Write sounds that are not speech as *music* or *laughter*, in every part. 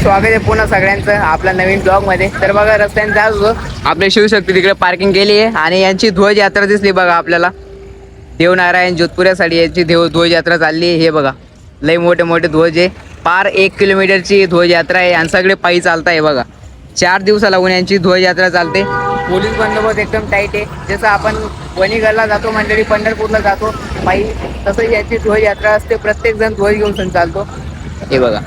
स्वागत आहे पुन्हा सगळ्यांचं आपल्या नवीन ब्लॉगमध्ये. तर बघा रस्त्याने जात होतो. आपले शिवशक्ती तिकडे पार्किंग केली आहे आणि यांची ध्वज यात्रा दिसली बघा आपल्याला. देवनारायण जोधपुऱ्यासाठी यांची देव ध्वज यात्रा चालली आहे. हे बघा लई मोठे मोठे ध्वज आहे. पार एक किलोमीटरची ध्वज यात्रा आहे आणि सगळे पायी चालत आहे बघा. चार दिवसा लागून यांची ध्वज यात्रा चालते. पोलीस बंदोबस्त एकदम टाईट आहे. जसं आपण वणीगडला जातो मंडळी पंढरपूरला जातो पायी तसं याची ध्वज यात्रा असते. प्रत्येक जण ध्वज घेऊन चालतो. हे बघा.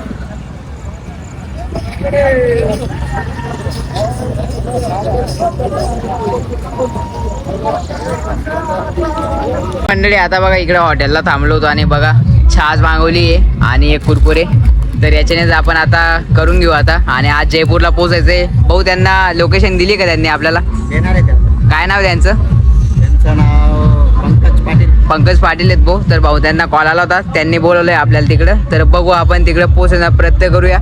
मंडळी आता बघा इकडे हॉटेलला थांबलो होतो आणि बघा छाछ मागवली आहे आणि एक कुरकुरे. तर याच्यानेच आपण आता करून घेऊ आता. आणि आज जयपूरला पोहोचायचंय. भाऊ त्यांना लोकेशन दिली का त्यांनी आपल्याला? आहे काय नाव त्यांचं? त्यांचं नाव पंकज पाटील. पंकज पाटील आहेत भाऊ. तर भाऊ त्यांना कॉल आला होता. त्यांनी बोलवलंय आपल्याला तिकडं. तर बघू आपण तिकडे पोहोचण्याचा प्रयत्न करूया.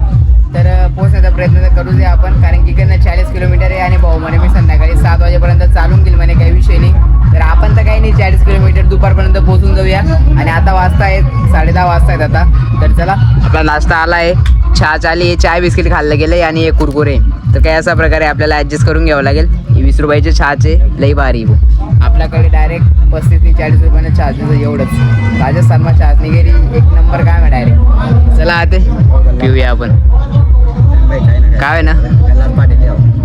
तर पोहोचण्याचा प्रयत्न तर करू दे आपण कारण की इकडनं चाळीस किलोमीटर आहे आणि भाऊ म्हणे मी संध्याकाळी सात वाजेपर्यंत चालून गेल म्हणे काही विषय नाही. तर आपण तर काही नाही चाळीस किलोमीटर दुपारपर्यंत पोहोचून जाऊया. आणि आता वाजता आहेत साडे दहा वाजता आहेत आता. तर चला आपला नाश्ता आला आहे चहा चाली चाय बिस्किट खाल्लं गेलं आणि एक कुरकुरे. तर काही अशा प्रकारे आपल्याला ॲडजस्ट करून घ्यावं लागेल. वीस रुपयाचे चहाचे लई भारी आपल्याकडे डायरेक्ट पस्तीस ते चाळीस रुपयानं चार्जेस एवढंच. राजस्थानमा चहा निघेली एक नंबर काय डायरेक्ट चला आते. पिऊया आपण. काय आहे ना?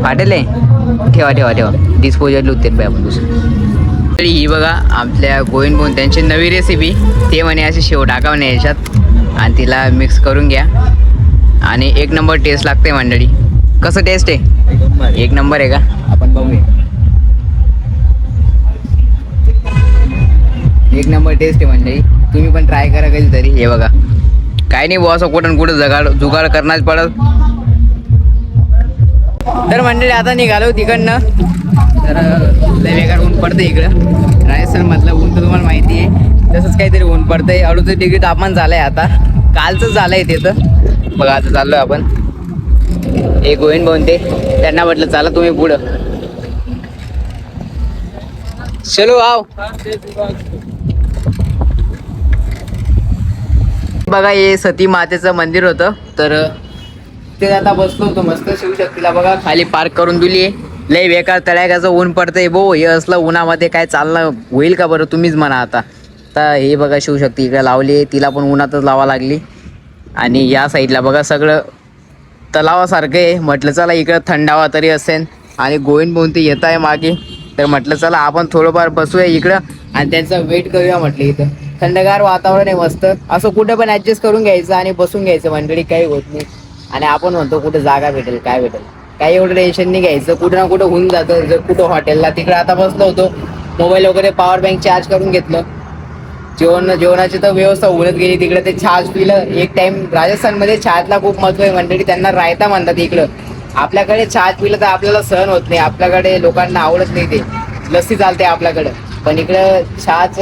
पाटील आहे ठेवा ठेवा ठेवा. डिस्पोजल उत्तेत बाई आपण दुसरं. तरी ही बघा आपल्या गोविंद भाऊन त्यांची नवी रेसिपी ते म्हणे असे शेव टाकावणे याच्यात. आणि तिला मिक्स करून घ्या. आणि एक नंबर टेस्ट लागते मंडळी. कसं टेस्ट आहे. एक नंबर आहे का? आपण बघूया. एक नंबर टेस्ट आहे म्हणजे तुम्ही पण ट्राय करा कधीतरी. हे बघा. काय नाही बुवा असं कुठं कुठं जगाड जुगाड करणारच पडत. तर मंडळी आता निघालो तिकडनं. तर लय ऊन पडतं इकडं. राजस्थानमधलं ऊन तर तुम्हाला माहिती आहे. तसंच काहीतरी ऊन पडतंय. अडुचं डिग्री तापमान झालंय आता. कालचं झालंय ते तर. बघा आता चाललोय आपण. हे गोविंद बोलते त्यांना म्हटलं चला तुम्ही पुढं. चलो आव. बघा हे सती मातेचं मंदिर होतं. तर ते आता बसलो होतो मस्त शिवशक्तीला. बघा खाली पार्क करून दिली आहे. लय बेकार तळ्याकाचं ऊन पडतंय. भो हे असलं उन्हामध्ये काय चालणं होईल का बरं तुम्हीच म्हणा आता. आता हे बघा शिवशक्ती इकडे लावली आहे. तिला पण उन्हातच लावा लागली. आणि या साईडला बघा सगळं तलावासारखं आहे. म्हटलं चला इकडं थंडावा तरी असेल आणि गोविंद बोंती येत आहे मागे. तर म्हटलं चला आपण थोडंफार बसूया इकडं. आणि त्यांचा वेट करूया म्हटलं इथं. थंडगार वातावरण आहे मस्त. असं कुठं पण ऍडजस्ट करून घ्यायचं आणि बसून घ्यायचं मंडळी काही होत नाही. आणि आपण म्हणतो कुठं जागा भेटेल काय भेटेल. काही एवढं टेन्शन नाही घ्यायचं. कुठं ना कुठं होऊन जातं जर कुठं हॉटेलला तिकडे आता बसलो होतो. मोबाईल वगैरे पॉवर बँक चार्ज करून घेतलं. जेवण जेवणाची तर व्यवस्था होऊनच गेली. तिकडे ते छाछ पिलं. एक टाइम राजस्थानमध्ये छाछला खूप महत्त्व आहे मंडळी. त्यांना रायता म्हणतात इकडं. आपल्याकडे छाछ पिलं तर आपल्याला सहन होत नाही. आपल्याकडे लोकांना आवडत नाही ते. लस्सी चालते आपल्याकडं. पण इकडं छाछ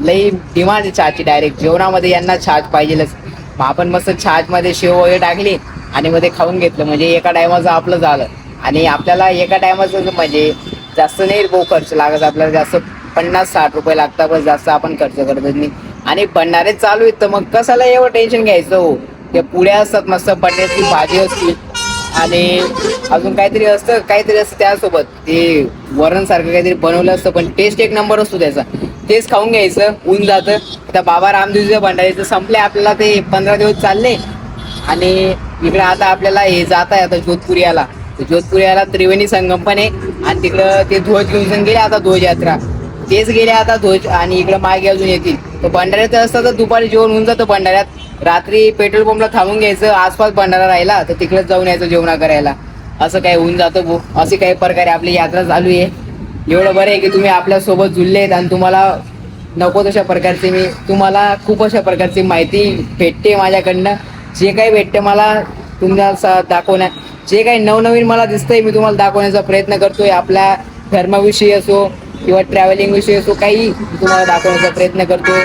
लई डिमांड आहे चहाची डायरेक्ट जेवणामध्ये यांना छाछ पाहिजेलच. मग आपण मस्त छाछमध्ये शेव वगैरे टाकली आणि मध्ये खाऊन घेतलं. म्हणजे एका टायमाचं आपलं झालं. आणि आपल्याला एका टायमाचं म्हणजे जास्त नाही भाऊ खर्च लागत. आपल्याला जास्त पन्नास साठ रुपये लागतात बस. जास्त आपण खर्च करत नाही. आणि भंडारे चालू आहेत. तर मग कशाला एवढं टेन्शन घ्यायचं हो? ते पुड्या असतात मस्त. बटाट्याची भाजी असते. आणि अजून काहीतरी असतं. काहीतरी असतं त्यासोबत. ते वरण सारखं काहीतरी बनवलं असतं. पण टेस्ट एक नंबर असतो त्याचा. तेच खाऊन घ्यायचं. ऊन जातं. त्या बाबा रामदेवचं भंडारीचं संपले आपल्याला ते पंधरा दिवस चालले. आणि इकडे आता आपल्याला हे जात आहे आता जोधपूर याला जोधपुरी याला त्रिवेणी संगम पण आहे. आणि तिकडं ते ध्वज घेऊन गेले आता ध्वज यात्रा तेच गेले आता ध्वज आणि इकडं मागे अजून येतील. तर भंडाऱ्यात असतं तर दुपारी जेवण होऊन जातं भंडाऱ्यात. रात्री पेट्रोल पंपला थांबून घ्यायचं आसपास भंडारा राहिला तर तिकडेच जाऊन यायचं जेवणा करायला. असं काय होऊन जातं भो असे काही प्रकारे आपली यात्रा चालू आहे. एवढं बरं आहे की तुम्ही आपल्यासोबत जुळले आहेत आणि तुम्हाला नको तशा प्रकारचे मी तुम्हाला खूप अशा प्रकारची माहिती भेटते माझ्याकडनं. जे काही भेटते मला तुम्हाला दाखवण्या जे काही नवनवीन मला दिसतंय मी तुम्हाला दाखवण्याचा प्रयत्न करतोय. आपल्या धर्माविषयी असो किंवा ट्रॅव्हलिंग विषयी असो काही तुम्हाला दाखवण्याचा प्रयत्न करतोय.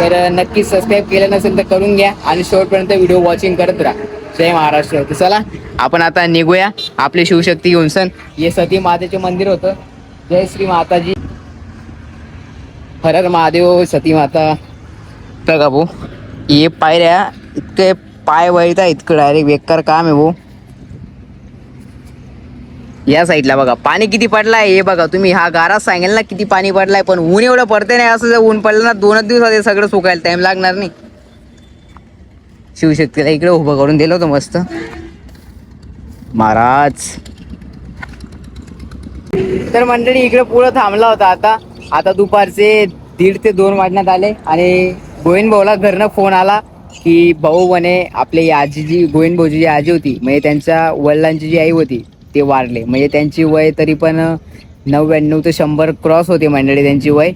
तर नक्की सबस्क्राईब केलं नसेल तर करून घ्या आणि शेवटपर्यंत व्हिडिओ वॉचिंग करत राहा. जय महाराष्ट्र. चला आपण आता निघूया. आपली शिवशक्ती घेऊन सण. हे सती मातेचे मंदिर होतं. जय श्री माताजी. हर महादेव सती माता. बघा भाऊ हे पायऱ्या इतके पाय वळता इतकं डायरेक्ट बेकार काम आहे भाऊ. या साईडला बघा पाणी किती पडलाय हे बघा तुम्ही हा गारा सांगेल ना किती पाणी पडलाय पण ऊन एवढं पडते नाही असं जर ऊन पडलं ना दोनच दिवसात हे सगळं सुकायला टाइम लागणार नाही. शिवशक्तीला इकडे उभं करून दिलं होतं मस्त. महाराज. तर मंडळी इकडे पुढं थांबला होता आता. आता दुपारचे दीड ते दोन वाजण्यात आले आणि गोविंद भाऊला घरनं फोन आला की भाऊ म्हणे आपली आजी जी गोविंद भाऊची जी आजी होती म्हणजे त्यांच्या वडिलांची जी आई होती ते वारले. म्हणजे त्यांची वय तरी पण नव्याण्णव ते शंभर क्रॉस होते मंडळी त्यांची वय.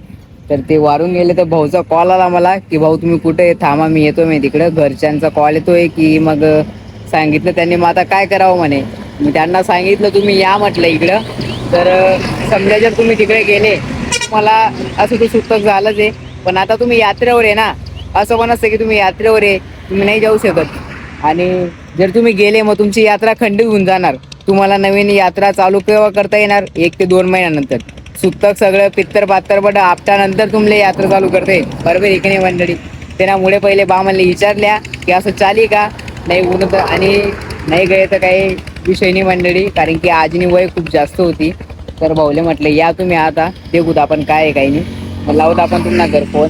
तर ते वारून गेले तर भाऊचा कॉल आला मला की भाऊ तुम्ही कुठे आहे? थांबा मी येतो मी तिकडं. घरच्यांचा कॉल येतोय की मग सांगितलं त्यांनी मग आता काय करावं? म्हणे. मी त्यांना सांगितलं तुम्ही या म्हटलं इकडं. तर समजा जर तुम्ही तिकडे गेले मला असं तू सुटक झालंच आहे. पण आता तुम्ही यात्रेवर आहे ना असं पण असतं की तुम्ही यात्रेवर आहे तुम्ही नाही जाऊ शकत. आणि जर तुम्ही गेले मग तुमची यात्रा खंडित होऊन जाणार. तुम्हाला नवीन यात्रा चालू केव्हा करता येणार? एक ते दोन महिन्यानंतर. सुतक सगळं पित्तर पात्तर बट आपटानंतर तुमले यात्रा चालू करते. बरोबर एक नाही मंडळी? त्यामुळे पहिले बा म्हणले विचारल्या की असं चाली का? नाही ऊन तर आणि नाही गए तर काही विषय नाही मंडळी कारण की आजनी वय खूप जास्त होती. तर भाऊले म्हटलं या तुम्ही आता देखूत आपण काय आहे काही नाही. मग लावत आपण तुम्हाला घर फोन.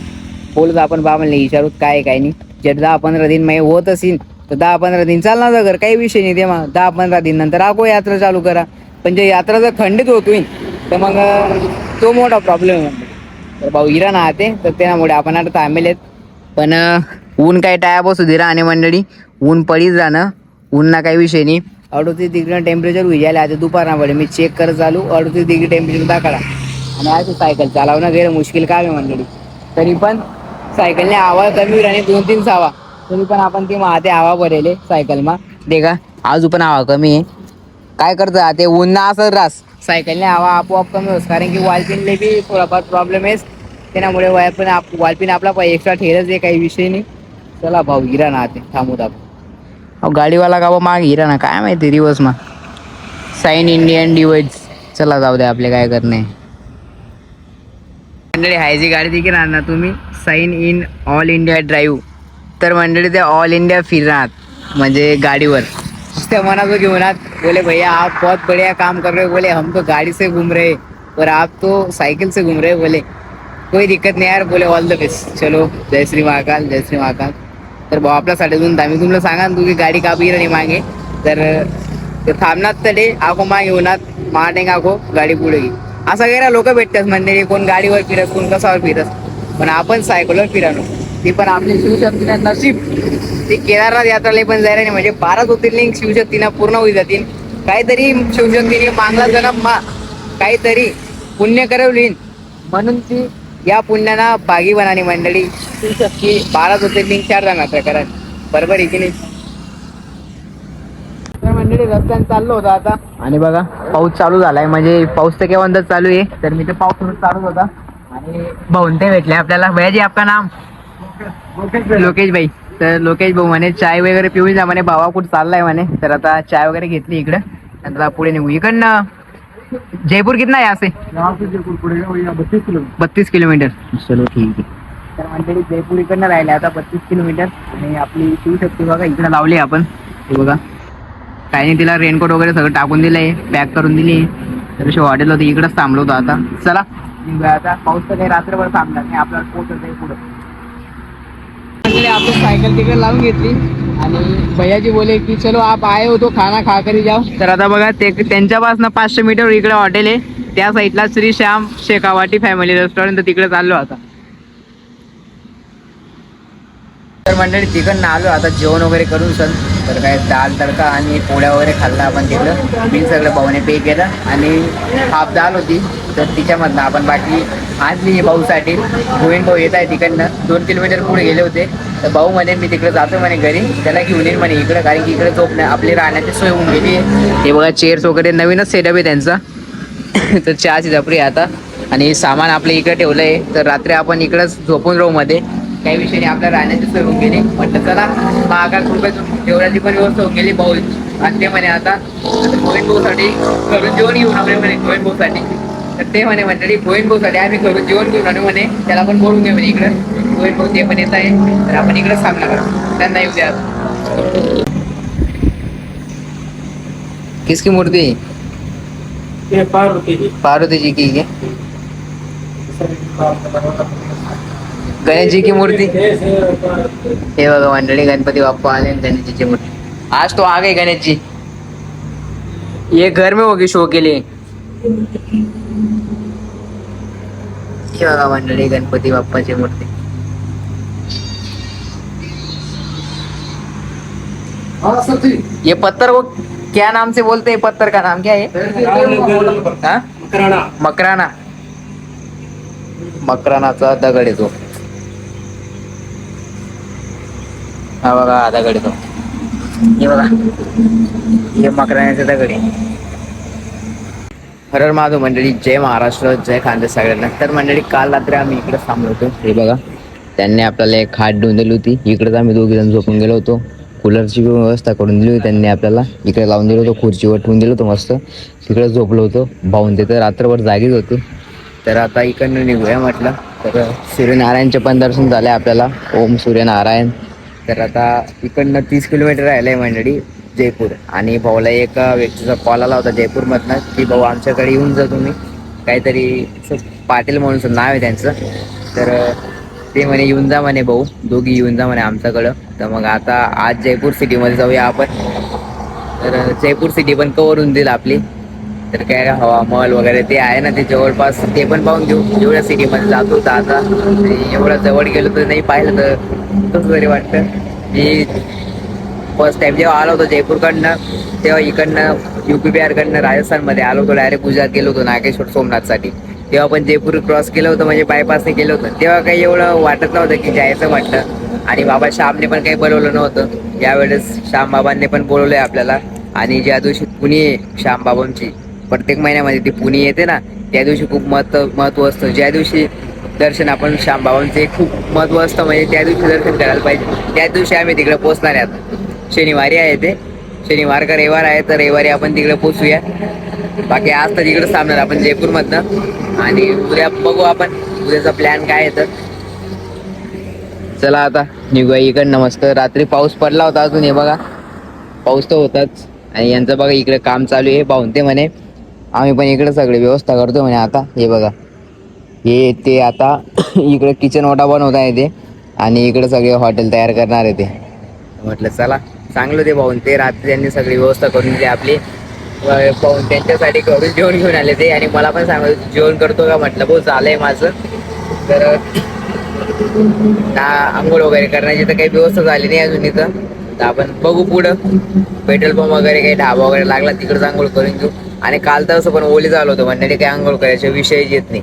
बोलत आपण बा म्हणले विचारूत काय आहे काही नाही. जर दहा पंधरा दिन मग होत असेल तर दहा पंधरा दिन चालणार घर. काही विषय नाही ते मग दहा पंधरा दिन नंतर आगो यात्रा चालू करा. पण जे यात्रा जर खंडित होतोय तर मग तो मोठा प्रॉब्लेम आहे तर भाऊ इरा ना ते तर त्यामुळे आपण आता थांबेलेत पण ऊन काही टाया बसू दे राहणे मंडळी. ऊन पडीच राहणं. ऊन ना काही विषय नाही. अडतीस डिग्री टेम्परेचर उजायला आता दुपारनाकडे मी चेक करत चालू. अडतीस डिग्री टेम्परेचर दाखला. आणि असं सायकल चालवणं गैर मुश्किल काम आहे मंडळी. तरी पण सायकलने आवाज कमी आणि दोन तीन सावा तरी पण आपण ती महाते हवा भरेले सायकलमा देखा आज पण हवा कमी आहे. काय करतं ते ऊन असं रास. सायकलने हवा आपोआप कमी होस कारण की वालपिनले बी थोडाफार प्रॉब्लेम आहेस त्यामुळे वालपिन आप वालपिन आपला एक्स्ट्रा ठेरच आहे काही विषय नाही. चला भाऊ गिरा ना ते थांबू दाखवू अहो गाडीवाला का बा माग हिरा ना काय माहिती दिवस मग साईन इंडियन डिवाइड्स चला जाऊ द्या आपले काय करणे. मंडळी हायजी गाडी देखील ना तुम्ही. Sign in all India drive तर मंडळी ते ऑल इंडिया फिरणार म्हणजे गाडीवर. त्या मनात घेऊन आत. बोले भैया आप बहुत बढ़िया काम कर रहे हो. बोले हम तो गाड़ी से घूम रहे और आप तो साइकिल से घूम रहे हो. बोले कोई दिक्कत नाही यार. बोले ऑल द बेस्ट चलो जय श्री महाकाल जय श्री महाकाल. तर भाऊ आपल्यासाठी अजून आम्ही तुम्हाला सांगा ना की गाडी का बिर नाही मागे? तर थांबणार तडे आखो मागे होणार माटे आखो गाडी पुढे घे असं गेला लोक भेटतात म्हणजे कोण गाडीवर फिरत कोण कसावर फिरत. पण आपण सायकलवर फिरानो ती पण आपली शिवशक्तीना नशीब. ते केदारनाथ यात्राला पण जायला नाही म्हणजे बारा ज्योतिर्लिंग शिवशक्तीनं पूर्ण होई जातील. काहीतरी शिवशक्तीने मागला जन्म मा काहीतरी पुण्य करवली म्हणून ती या पुण्याना बागी बनानी मंडळी की बारा ज्योतिर्लिंग चार जाणार करा बरोबर आहे की नाही? तर मंडळी रस्त्याने चाललो होता आता. आणि बघा पाऊस चालू झालाय. म्हणजे पाऊस तर केव्हा चालू आहे. तर मी तर पाऊस चालू होता. आणि भाऊंते भेटले आपल्याला. भैयाजी आपका नाम? लोकेश भाई. तर लोकेश भाऊ म्हणे चाय वगैरे पिऊन जा म्हणे. भावा कुठं चाललाय म्हणे. तर आता चाय वगैरे घेतली इकडं. नंतर पुढे निघू. इकडनं. जयपूर कितना आहे असे बत्तीस किलोमीटर। चलो ठीक आहे तर मंडळी जयपूर इकडनं राहिले आता बत्तीस किलोमीटर. आणि आपली शिवशक्ती बघा इकडे लावली आपण. हे बघा. काही नाही तिला रेनकोट वगैरे सगळं टाकून दिलंय पॅक करून दिली. तर अशी हॉटेल होती इकडेच थांबलो होतो आता. चला निघूया आता. पाऊस तर काही रात्रभर थांबणार नाही आपल्याला पोहोचत आहे पुढं. आपण सायकल तिकडे लावून घेतली. आणि भैयाजी बोले की चलो आप आए हो तो खाना खा करी जाओ. तर आता बघा ते त्यांच्यापासून पाचशे मीटर इकडे हॉटेल आहे. त्या साईडला श्री श्याम शेखावाटी फॅमिली रेस्टॉरंट तर तिकडे चाललो आता. तर मंडळी तिकडनं आलो आता जेवण वगैरे करून सण तर काय दाल तडका आणि पोळ्या वगैरे खाल्ला आपण तिकडं मी सगळं भाऊने पे केलं आणि हाफ दाल होती. तर तिच्यामधनं आपण बाकी आणली भाऊसाठी. गोविंद भाऊ येत आहे तिकडनं. दोन किलोमीटर पुढे गेले होते. तर भाऊ म्हणे मी तिकडे जातो म्हणे घरी. त्याला घेऊन येईन म्हणे इकडं कारण की इकडे झोप नाही. आपली राहण्याची सोय होऊन गेली आहे. हे बघा चेअर्स वगैरे नवीनच सेटअप आहे त्यांचा. *coughs* तर चहाची झपडी आता. आणि सामान आपल्या इकडे ठेवलं आहे तर रात्री आपण इकडंच झोपून राहू मध्ये. काही विषय नाही आपल्या राहण्याची सोय होऊन गेली. म्हटलं चला महागात रुपयातून जेवणाची पण व्यवस्था होऊन गेली भाऊ आणि ते म्हणे आता गोविंद भाऊसाठी घरून जेवण घेऊन आले म्हणे गोविंद भाऊसाठी. तर ते म्हणे मंडळी गोविंद भाऊसाठी आम्ही घरून जेवण घेऊन आलो म्हणे त्याला पण बोलून घे म्हणे इकडं. गोविंद भाऊ ते पण येत आहे. तर आपण इकडंच थांबणार आहोत. त्यांना येऊ द्या. किसकी मूर्ति? ये पार्वती जी पार्वती जी की गणेशजीची गणेश जी की हे बघा मंडळी गणपती बाप्पा आले गणेशजीची गणेश आज तो आ गए गणेश जी ये घर में होगी शो के लिए. बघा मंडळी गणपती बाप्पाची मूर्ती. ये पत्थर वो क्या नाम से बोलते हैं? पत्थर का नाम क्या है हाँ? मकराना. मकराना मकरानाचा दगड येतो हा बघा हा दगड तो. हे बघा. हे मकराण्याचे दगड आहे. हरर माधव मंडळी जय महाराष्ट्र जय खांदे सगळ्यांना. तर मंडळी काल रात्री आम्ही इकडे थांबलो होतो. हे बघा त्यांनी आपल्याला एक खाट देऊन दिली होती. इकडेच आम्ही दोघी जण झोपून गेलो होतो. कूलरची व्यवस्था करून दिली होती त्यांनी आपल्याला. इकडे लावून दिलं होतं खुर्चीवर ठेवून दिलं होतं मस्त. तिकडे झोपलो होतो. भाऊन ते तर रात्रभर जागीच होते. तर आता इकडनं निघूया म्हटलं. तर सूर्यनारायणचे पण दर्शन झाले आपल्याला. ओम सूर्यनारायण. तर आता इकडनं तीस किलोमीटर राहिलं आहे मंडळी जयपूर. आणि भाऊला एका व्यक्तीचा कॉल आला होता जयपूरमधनं की भाऊ आमच्याकडे येऊन जा तुम्ही. काहीतरी पाटील म्हणून नाव आहे त्यांचं. तर ते म्हणे येऊन जा म्हणे भाऊ. दोघी येऊन जा म्हणे आमच्याकडं. तर मग आता आज जयपूर सिटीमध्ये जाऊया आपण. तर जयपूर सिटी पण कवर होऊन देईल आपली. तर काय हवा मॉल वगैरे ते आहे ना ते जवळपास. ते पण पाहून घेऊ. जेवढ्या सिटीमध्ये जातो तर आता. एवढं जवळ गेलो तर नाही पाहिलं तर कसं तरी वाटतं. मी फर्स्ट टाइम जेव्हा आलो होतो जयपूरकडनं तेव्हा इकडनं युपी बिहारकडनं राजस्थानमध्ये आलो होतो डायरेक्ट गुजरात गेलो होतो नागेश्वर सोमनाथसाठी. तेव्हा पण जयपूर क्रॉस केलं होतं म्हणजे बायपासने केलं होतं. तेव्हा काही एवढं वाटत नव्हतं की जायचं वाटतं आणि बाबा श्यामने पण काही बोलवलं नव्हतं. यावेळेस श्याम बाबांनी पण बोलवलंय आपल्याला. आणि ज्या दिवशी पुणे आहे श्याम बाबांची प्रत्येक महिन्यामध्ये ती पुणे येते ना त्या दिवशी खूप महत्त्व महत्त्व असतं. ज्या दिवशी दर्शन आपण श्याम बाबांचे खूप महत्त्व असतं. म्हणजे त्या दिवशी दर्शन करायला पाहिजे. त्या दिवशी आम्ही तिकडे पोहोचणार आहोत शनिवारी आहे ते. शनिवार का रविवार आहे तर रविवारी आपण तिकडे पोचूया बाकी आज तर तिकडे थांबणार आपण जयपूरमधनं. आणि उद्या बघू आपण. उद्याचा प्लॅन काय आहे तर. चला आता निघूया इकडनं मस्त रात्री पाऊस पडला होता अजून हे बघा. पाऊस तर होताच. आणि यांचं बघा इकडे काम चालू आहे. पाहून ते म्हणे आम्ही पण इकडे सगळी व्यवस्था करतो म्हणे आता. हे बघा. हे ते आता *coughs* इकडे किचन ओटा बनवत आहे ते. आणि इकडे सगळे हॉटेल तयार करणार आहे ते. म्हटलं चला चांगलं ते पाहून ते रात्री त्यांनी सगळी व्यवस्था करून दिली आपली. पाहून त्यांच्यासाठी करून जेवण घेऊन आले ते. आणि मला पण सांगत जेवण करतो का म्हटलं. भाऊ झालंय माझं. तर आंघोळ वगैरे करण्याची तर काही व्यवस्था झाली नाही अजून इथं. तर आपण बघू पुढं. पेट्रोल पंप वगैरे काही ढाबा वगैरे लागला तिकडं आंघोळ करून घेऊ. आणि काल तर असं पण ओली झालं होतं म्हणजे काही आंघोळ करायचे विषयच येत नाही.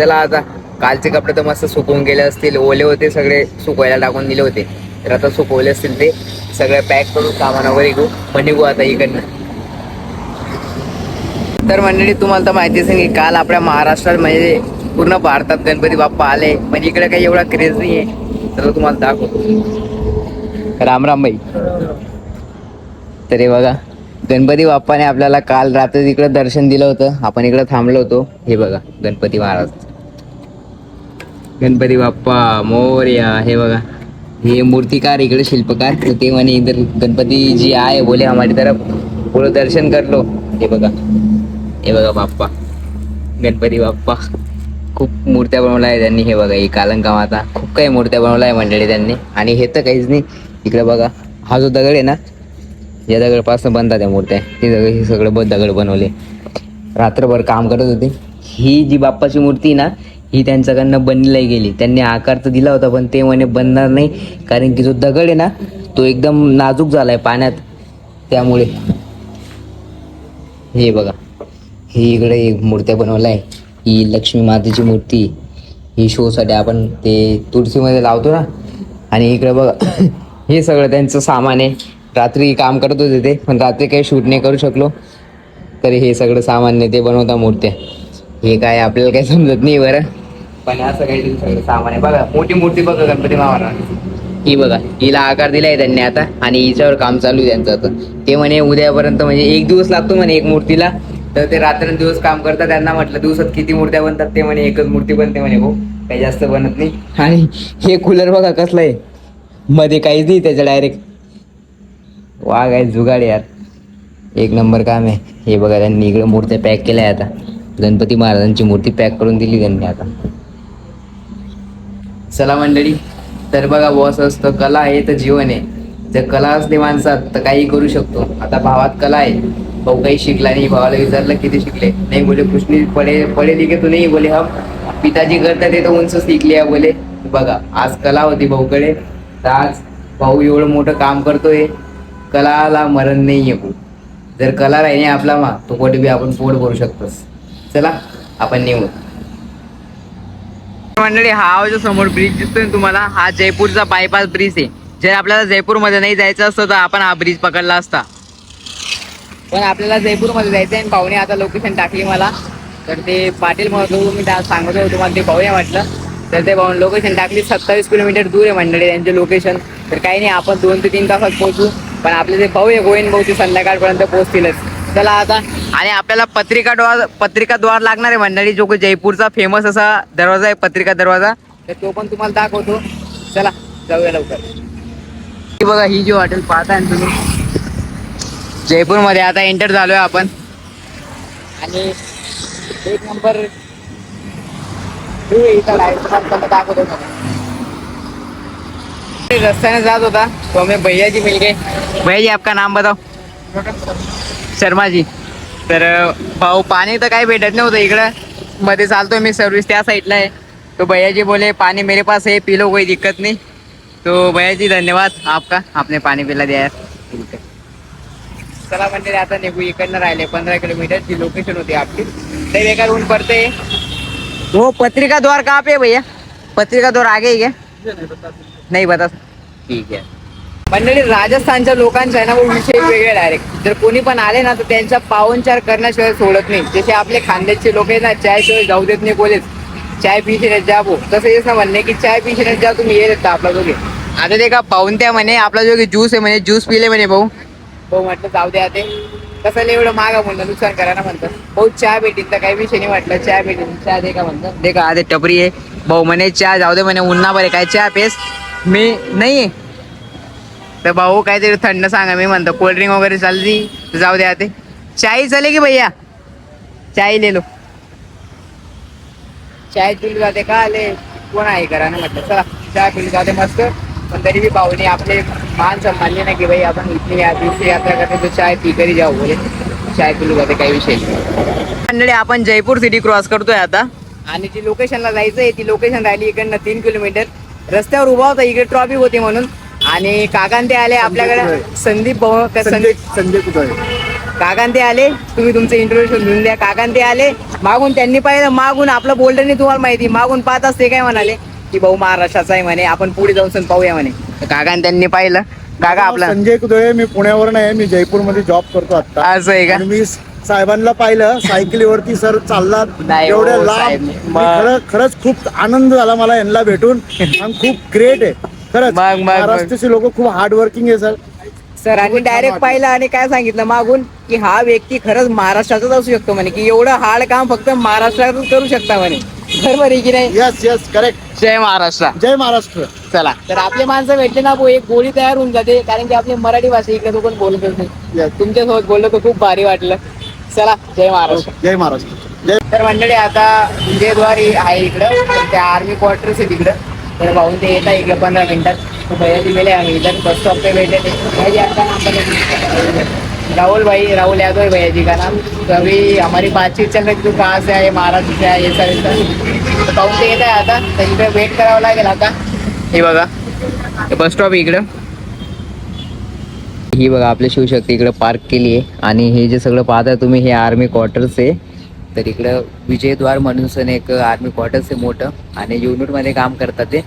चला आता. कालचे कपडे तर मस्त सुकवून गेले असतील. ओले होते सगळे सुकवायला टाकून दिले होते. तर आता सुकवले असतील ते. सगळे पॅक करून सामान वगैरे पण निघू आता इकडनं. तर मंडळी तुम्हाला तर माहितीच असेल की काल आपल्या महाराष्ट्रात म्हणजे पूर्ण भारतात गणपती बाप्पा आले. म्हणजे इकडे काही एवढा क्रेज नाही आहे. तर तुम्हाला दाखवतो. राम राम बाई. तर हे बघा गणपती बाप्पाने आपल्याला काल रात्री इकडे दर्शन दिलं होतं. आपण इकडे थांबलो होतो. हे बघा गणपती महाराज. गणपती बाप्पा मोर्या हे बघा. हे मूर्तिकार इकडे शिल्पकार तर ते म्हणे. इधर गणपती जी आहे बोले हमारी तरफ पुढं दर्शन करलो. हे बघा. हे बघा बाप्पा. गणपती बाप्पा. खूप मूर्त्या बनवल्या आहे त्यांनी. हे बघा ही कालंका माता. खूप काही मूर्त्या बनवल्या आहे मंडळी त्यांनी. आणि हे तर काहीच नाही. इकडे बघा. हा जो दगड आहे ना या दगडपासून बनतात त्या मूर्त्या. हे दगड हे सगळं ब दगड बनवले. रात्रभर काम करत होते. ही जी बाप्पाची मूर्ती आहे ना ही त्यांच्याकडनं बनली गेली. त्यांनी आकार तर दिला होता पण ते म्हणे बनणार नाही कारण की जो दगड आहे ना तो एकदम नाजूक झाला आहे पाण्यात. त्यामुळे हे बघा ही इकडे एक मूर्त्या बनवलाय. ही लक्ष्मी मातेची मूर्ती. ही शोसाठी आपण ते तुळशीमध्ये लावतो ना आणि इकडे बघा हे सगळं त्यांचं सामान आहे. रात्री काम करत होते ते पण रात्री काही शूट नाही करू शकलो. तरी हे सगळं सामान्य ते बनवता मूर्त्या. हे काय आपल्याला काही समजत नाही बरं. पण असं काही सगळं सामान आहे. बघा मोठी मूर्ती बघा गणपती महाराज ही बघा हिला आकार दिलाय त्यांनी आता आणि हिच्यावर काम चालू आहे त्यांचं आता. ते म्हणे उद्यापर्यंत म्हणजे एक दिवस लागतो म्हणे एक मूर्तीला. तर ते रात्रंदिवस काम करतात. त्यांना म्हटलं दिवसात किती मूर्त्या बनतात ते म्हणे एकच मूर्ती बनते म्हणे भाऊ. काही जास्त बनत नाही. आणि हे कूलर बघा कसलं आहे. मध्ये काहीच नाही त्याचं डायरेक्ट वाघ आहे जुगाड यार. एक नंबर काम आहे. हे बघा त्यांनी इकडे मूर्त्या पॅक केल्या आता. गणपती महाराजांची मूर्ती पॅक करून दिली त्यांनी आता. चला मंडळी तर बघा बॉस असतं कला आहे तर जीवन आहे. जर कला असली माणसात तर काही करू शकतो. आता भावात कला आहे. भाऊ काही शिकला नाही भावाला विचारलं किती शिकले. नाही बोले कृष्णी पडे पडे लिखे तू नाही? बोले हम. पिताजी करता ते तर उंच शिकले आहे बोले बघा आज कला होती भाऊकडे. तर आज भाऊ एवढं मोठं काम करतोय. कलाला मरण नाही आहे भाऊ जर कला राहिली आपला मा तो कुठे बी आपण पोट भरू शकतोस. चला आपण नेऊ मंडळी हा जो समोर ब्रिज दिसतोय तुम्हाला? हा जयपूरचा बायपास ब्रिज आहे. जर आपल्याला जयपूरमध्ये नाही जायचं असतं तर आपण हा ब्रिज पकडला असता. पण आपल्याला जयपूरमध्ये जायचं आहे पाहुणे आता लोकेशन टाकली मला. तर ते पाटील म्हणत मी सांगत होतो तुम्हाला ते पाहुणे म्हटलं. तर ते पाहून लोकेशन टाकली. सत्तावीस किलोमीटर दूर आहे मंडळी त्यांचे लोकेशन तर काही नाही आपण दोन ते तीन तासात पोहोचू. पण आपले जे भाऊ आहे गोविंद भाऊ ते संध्याकाळपर्यंत पोहोचतीलच. चला आता. आणि आपल्याला पत्रिका द्वार पत्रिका द्वार लागणार आहे मंडळी जो की जयपूरचा फेमस असा दरवाजा आहे पत्रिका दरवाजा. तर तो पण तुम्हाला दाखवतो. चला जाऊया लवकर. बघा ही जी हॉटेल पाहताय ना तुम्ही. जयपूरमध्ये आता एंटर झालोय आपण. आणि एक नंबर दाखवतो रस्त्याने जात होता. तो मी भैयाजी मिल गए आपका नाम बताओ. शर्मा जी तर भाऊ पाणी तर काही भेटत नव्हतं इकडं. मध्ये चालतोय मी सर्व्हिस त्या साईडला आहे. तो भैया जी बोले पानी मेरे पास है पी लो कोई दिक्कत नहीं. तो भैया जी धन्यवाद आपका आपने पाणी पिला दिया ठीक आहे चला म्हणजे आता निघू. इकडनं राहिले पंधरा किलोमीटर. जी लोकेशन होती आपली. ते बेकार ऊन पडते वो पत्रिका द्वार कहाँ पे है भैया? पत्रिका द्वार आगे ही क्या नाही बता ठीक आहे मंडळी राजस्थानच्या लोकांचा आहे ना वो विषय वेगळे डायरेक्ट जर कोणी पण आले ना तर त्यांचा पावनचार करण्याशिवाय सोडत नाही. जसे आपले खानदेशचे लोक आहेत ना चाय शिवाय जाऊ देत नाही कोणीच. चाय पिशेने जा भो तसं हेच ना म्हणणे की चाय पिशेने जा तुम्ही ये देता आपला दोघे आता ते का पाहून त्या म्हणे आपला जो ज्यूस आहे म्हणे ज्यूस पिले म्हणे भाऊ. भाऊ म्हटलं जाऊ द्या ते कसं एवढं मागा म्हणलं नुकसान करा ना म्हणतं भाऊ चहा भेटीन तर काही विषय नाही म्हटलं. चहा भेटीन चहा दे का म्हणतं दे का आधी टपरी आहे. भाऊ म्हणे चहा जाऊ दे म्हणे उन्हा बरे काय चहा पेस मी नाही तर भाऊ काहीतरी थंड सांगा मी म्हणतो कोल्ड्रिंक वगैरे चालली जाऊ द्या ते चाय चालेल की भैया? चाय ले लो चाय पिली जाते का आले? कोण आहे करा ना म्हटलं चला चाय पिली जाते मस्त. पण तरी बी भाऊने आपले मान सांभाळले ना की भाई आपण इथली या दिवशी यात्रा करते तो चाय पी करी जाऊ बोले. चाय पिली जाते काही विषय नाही. मंडळी आपण जयपूर सिटी क्रॉस करतोय आता. आणि जी लोकेशनला जायचं आहे ती लोकेशन राहिली इकडनं तीन किलोमीटर रस्त्यावर उभा होता इकडे ट्रॉफिक होती म्हणून. आणि ते आले आपल्याकडे. संदीप भाऊ का संदीप संजय कुठे काकान ते आले. तुम्ही तुमचं इंट्रोडक्शन देऊन द्या. काकान ते आले. मागून त्यांनी पाहिलं मागून आपलं बोलणं नाही तुम्हाला माहिती मागून पाहत असते काय म्हणाले? की भाऊ महाराष्ट्राचा आहे म्हणे. आपण पुढे जाऊन सण पाहूया म्हणे. तर काकान त्यांनी पाहिलं. काका आपला संजय कुदळे मी पुण्यावर नाही. मी जयपूरमध्ये जॉब करतो आता असं आहे का? आणि मी साहेबांना पाहिलं. सायकलीवरती सर चाललात. नाही हो, एवढ्या साहेब. लांब मी मग- खरं खरंच खूप आनंद झाला मला यांना भेटून. आणि खूप ग्रेट आहे. खरंच. मग- मग- महाराष्ट्राचे लोक खूप हार्ड वर्किंग आहे सर सरांनी डायरेक्ट पाहिलं आणि काय सांगितलं मागून? की हा व्यक्ती खरंच महाराष्ट्राचाच असू शकतो म्हणे. की एवढं हार्ड काम फक्त महाराष्ट्रातच करू शकता म्हणे. बरोबर आहे की नाही? यस यस करेक्ट जय महाराष्ट्र. जय महाराष्ट्र. चला. तर आपले माणसं भेटले ना भाऊ, एक गोळी तयार होऊन जाते कारण की आपली मराठी भाषा इकडे तो कोण बोलत नाही Yes. तुमच्यासोबत बोललो तर खूप भारी वाटलं. चला जय महाराष्ट्र. जय महाराष्ट्र. जय तर मंडळी आता विजयद्वारी आहे इकडं तर त्या आर्मी क्वार्टर्स आहे तिकडं तर भाऊ ते येत आहे पंधरा मिनिटात. भैया दिलेले आम्ही इधर बस स्टॉप पे बैठे थे आपका नाम बता राहुल भाई राहुल यादव है भैया जी का नाम? तो अभी हमारी बातचीत चल रही थी तू कहाँ से आहे महाराष्ट्र से आहे येसा सर तर भाऊन ते येत आहे आता. तर इकडे वेट करावं लागेल आता. हे बघा. बस स्टॉप इकडं. ही बघा आपल्या शिवशक्ती इकडे पार्क केली आहे. आणि हे जे सगळं पाहता तुम्ही हे आर्मी क्वार्टर्स आहे. तर इकडं विजयद्वार म्हणून सण एक आर्मी क्वार्टर्स आहे मोठं आणि युनिटमध्ये काम करतात ते.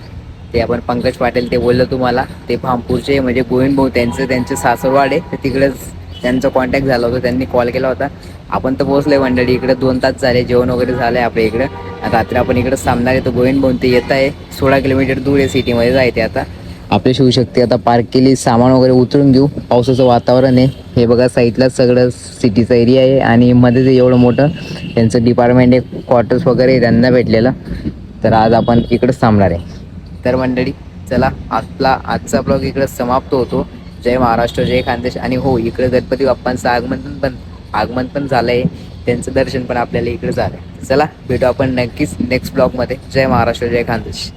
ते आपण पंकज पाटील ते बोललं तुम्हाला. ते भामपूरचे म्हणजे गोविंद भाऊ त्यांचं त्यांचे सासरवाड आहे. तर तिकडेच त्यांचा कॉन्टॅक्ट झाला होता त्यांनी कॉल केला होता. आपण तर पोहोचलोय मंडळी इकडे दोन तास झाले जेवण वगैरे झालं आहे आपल्या इकडं. रात्री आपण इकडे थांबणार आहे तर गोविंद भाऊ ते येत आहे. सोळा किलोमीटर दूर आहे सिटीमध्ये जायचे आता. आपली शिवशक्ती आता पार्क केली सामान वगैरे उतरून घेऊ. पावसाचं वातावरण आहे. हे बघा साईडला सगळं सिटीचा एरिया आहे आणि मध्येच एवढं मोठं त्यांचं डिपार्टमेंट आहे क्वार्टर्स वगैरे त्यांना भेटलेलं. तर आज आपण इकडंच थांबणार आहे. तर मंडळी चला आपला आजचा ब्लॉग इकडं समाप्त होतो. जय महाराष्ट्र जय खानदेश. आणि हो इकडे गणपती बाप्पांचं आगमन पण आगमन पण झालं आहे त्यांचं दर्शन पण आपल्याला इकडे आहे चला भेटू आपण नक्कीच नेक्स्ट ब्लॉगमध्ये जय महाराष्ट्र जय खानदेश.